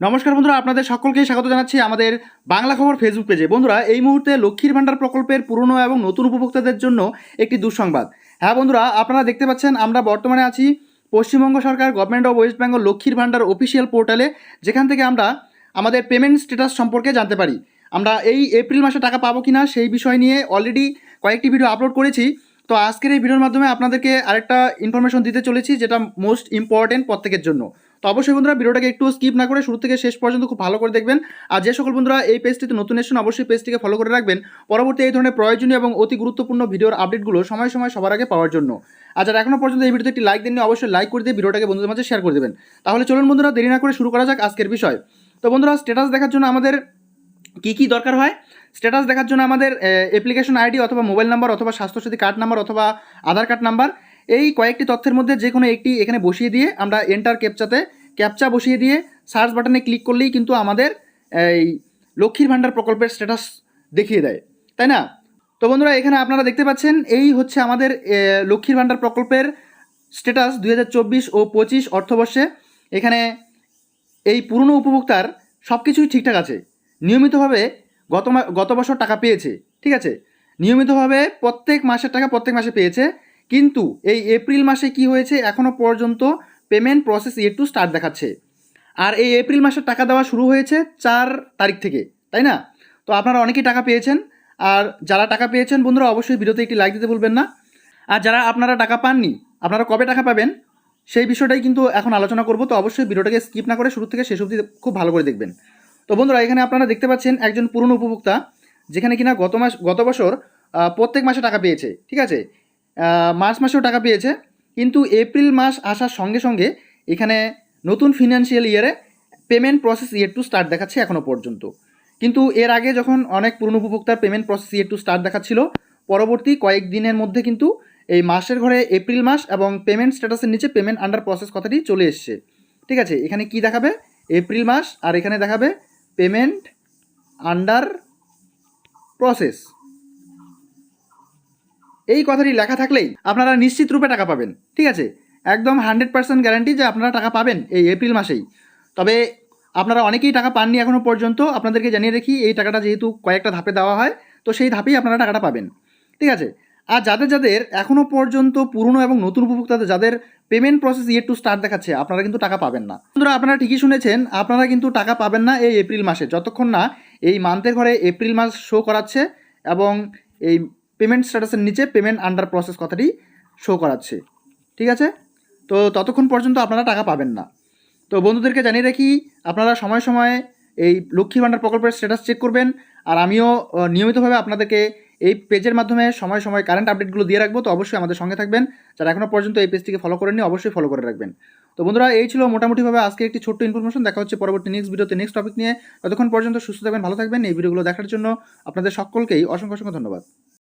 নমস্কার বন্ধুরা, আপনাদের সকলকে স্বাগত জানাচ্ছি আমাদের বাংলা খবর ফেসবুক পেজে বন্ধুরা, এই মুহূর্তে লক্ষ্মীর ভাণ্ডার প্রকল্পের পুরনো এবং নতুন উপভোক্তাদের জন্য একটি দুঃসংবাদ। হ্যাঁ বন্ধুরা, আপনারা দেখতে পাচ্ছেন, আমরা বর্তমানে আছি পশ্চিমবঙ্গ সরকার গভর্নমেন্ট অফ ওয়েস্ট বেঙ্গল লক্ষ্মীর ভাণ্ডার অফিসিয়াল পোর্টালে যেখান থেকে আমরা আমাদের পেমেন্ট স্ট্যাটাস সম্পর্কে জানতে পারি। আমরা এই এপ্রিল মাসে টাকা পাবো কিনা সেই বিষয় নিয়ে অলরেডি কয়েকটি ভিডিও আপলোড করেছি। তো আজকের এই ভিডিওর মাধ্যমে আপনাদেরকে আরেকটা ইনফরমেশন দিতে চলেছি, যেটা মোস্ট ইম্পর্টেন্ট প্রত্যেকের জন্য। তো অবশ্যই বন্ধুরা ভিডিওটাকে একটু স্কিপ না করে শুরু থেকে শেষ পর্যন্ত খুব ভালো করে দেখবেন। আর যে সকল বন্ধুরা এই পেজটিতে নতুন এসেছেন, অবশ্যই পেজটিকে ফলো করে রাখবেন। পরবর্তী এই ধরনের প্রয়োজনীয় এবং অতি গুরুত্বপূর্ণ ভিডিওর আপডেটগুলো সময় সময় সবার আগে পাওয়ার জন্য। আর যারা এখনও পর্যন্ত এই ভিডিওতে একটি লাইক দেননি, অবশ্যই লাইক করে দিয়ে ভিডিওটাকে বন্ধুদের মাঝে শেয়ার করে দেবেন। তাহলে চলুন বন্ধুরা, দেরি না করে শুরু করা যাক আজকের বিষয়। তো বন্ধুরা স্ট্যাটাস দেখার জন্য আমাদের কি কি দরকার হয়? স্ট্যাটাস দেখার জন্য আমাদের অ্যাপ্লিকেশন আইডি অথবা মোবাইল নাম্বার অথবা স্বাস্থ্যসাথী কার্ড নাম্বার অথবা আধার কার্ড নাম্বার এই কয়েকটি তথ্যের মধ্যে যে কোনো একটি এখানে বসিয়ে দিয়ে আমরা এন্টার ক্যাপচাতে ক্যাপচা বসিয়ে দিয়ে সার্চ বাটনে ক্লিক করলেই কিন্তু আমাদের এই লক্ষ্মীর ভাণ্ডার প্রকল্পের স্ট্যাটাস দেখিয়ে দেয়, তাই না? তো বন্ধুরা, এখানে আপনারা দেখতে পাচ্ছেন, এই হচ্ছে আমাদের লক্ষ্মীর ভাণ্ডার প্রকল্পের স্ট্যাটাস দুই হাজার চব্বিশ ও পঁচিশ অর্থবর্ষে। এখানে এই পুরনো উপভোক্তার সব কিছুই ঠিকঠাক আছে। নিয়মিতভাবে গত গত বছর টাকা পেয়েছে, ঠিক আছে? নিয়মিতভাবে প্রত্যেক মাসের টাকা প্রত্যেক মাসে পেয়েছে। কিন্তু এই এপ্রিল মাসে কি হয়েছে এখনও পর্যন্ত payment process yet to start দেখাচ্ছে। আর এই এপ্রিল মাসের টাকা দেওয়া শুরু হয়েছে চার তারিখ থেকে, তাই না? তো আপনারা অনেকেই টাকা পেয়েছেন, আর যারা টাকা পেয়েছেন বন্ধুরা অবশ্যই ভিডিওতে একটি লাইক দিতে ভুলবেন না। আর যারা আপনারা টাকা পাননি, আপনারা কবে টাকা পাবেন, সেই বিষয়টাই কিন্তু এখন আলোচনা করব। তো অবশ্যই ভিডিওটাকে স্কিপ না করে শুরু থেকে শেষ অবধি খুব ভালো করে দেখবেন। তো বন্ধুরা, এখানে আপনারা দেখতে পাচ্ছেন একজন পুরনো উপভোক্তা, যেখানে কিনা গত মাস, গত বছর প্রত্যেক মাসে টাকা পেয়েছে, ঠিক আছে? মার্চ মাসেও টাকা পেয়েছে, কিন্তু এপ্রিল মাস আসার সঙ্গে সঙ্গে এখানে নতুন ফিনান্সিয়াল ইয়ারে payment process yet to start দেখাচ্ছে এখনও পর্যন্ত। কিন্তু এর আগে যখন অনেক পুরনো উপভোক্তার payment process yet to start দেখাচ্ছিল, পরবর্তী কয়েক দিনের মধ্যে কিন্তু এই মাসের ঘরে এপ্রিল মাস এবং পেমেন্ট স্ট্যাটাসের নিচে পেমেন্ট আন্ডার প্রসেস কথাটি চলে এসছে। ঠিক আছে, এখানে কি দেখাবে? এপ্রিল মাস, আর এখানে দেখাবে পেমেন্ট আন্ডার প্রসেস এই কথাটি লেখা থাকলেই আপনারা নিশ্চিত রূপে টাকা পাবেন, ঠিক আছে? একদম হান্ড্রেড পার্সেন্ট গ্যারান্টি যে আপনারা টাকা পাবেন এই এপ্রিল মাসেই। তবে আপনারা অনেকেই টাকা পাননি এখনও পর্যন্ত, আপনাদেরকে জানিয়ে রাখি, এই টাকাটা যেহেতু কয়েকটা ধাপে দেওয়া হয়, তো সেই ধাপেই আপনারা টাকাটা পাবেন, ঠিক আছে? আর যাদের যাদের এখনও পর্যন্ত পুরনো এবং নতুন উপভোক্তাদের যাদের payment process yet to start দেখাচ্ছে, আপনারা কিন্তু টাকা পাবেন না। বন্ধুরা, আপনারা ঠিকই শুনেছেন, আপনারা কিন্তু টাকা পাবেন না এই এপ্রিল মাসে, যতক্ষণ না এই মান্থের ঘরে এপ্রিল মাস শো করাচ্ছে এবং এই পেমেন্ট স্ট্যাটাসের নিচে পেমেন্ট আন্ডার প্রসেস কথাটি শো করাচ্ছে। ঠিক আছে? তো ততক্ষণ পর্যন্ত আপনারা টাকা পাবেন না। তো বন্ধুদেরকে জানিয়ে রাখি, আপনারা সময় সময় এই লক্ষ্মী ভাণ্ডার প্রকল্পের স্ট্যাটাস চেক করবেন। আর আমিও নিয়মিতভাবে আপনাদেরকে এই পেজের মাধ্যমে সময় সময় কারেন্ট আপডেটগুলো দিয়ে রাখব। তো অবশ্যই আমাদের সঙ্গে থাকবেন। যারা এখনও পর্যন্ত এই পেজটিকে ফলো করেননি, অবশ্যই ফলো করে রাখবেন। তো বন্ধুরা, এই ছিল মোটামুটিভাবে আজকে একটি ছোট্ট ইনফরমেশন দেখা হচ্ছে পরবর্তী নেক্সট ভিডিওতে নেক্সট টপিক নিয়ে। ততক্ষণ পর্যন্ত সুস্থ থাকবেন, ভালো থাকবেন। এই ভিডিওগুলো দেখার জন্য আপনাদের সকলকেই অসংখ্য অসংখ্য ধন্যবাদ।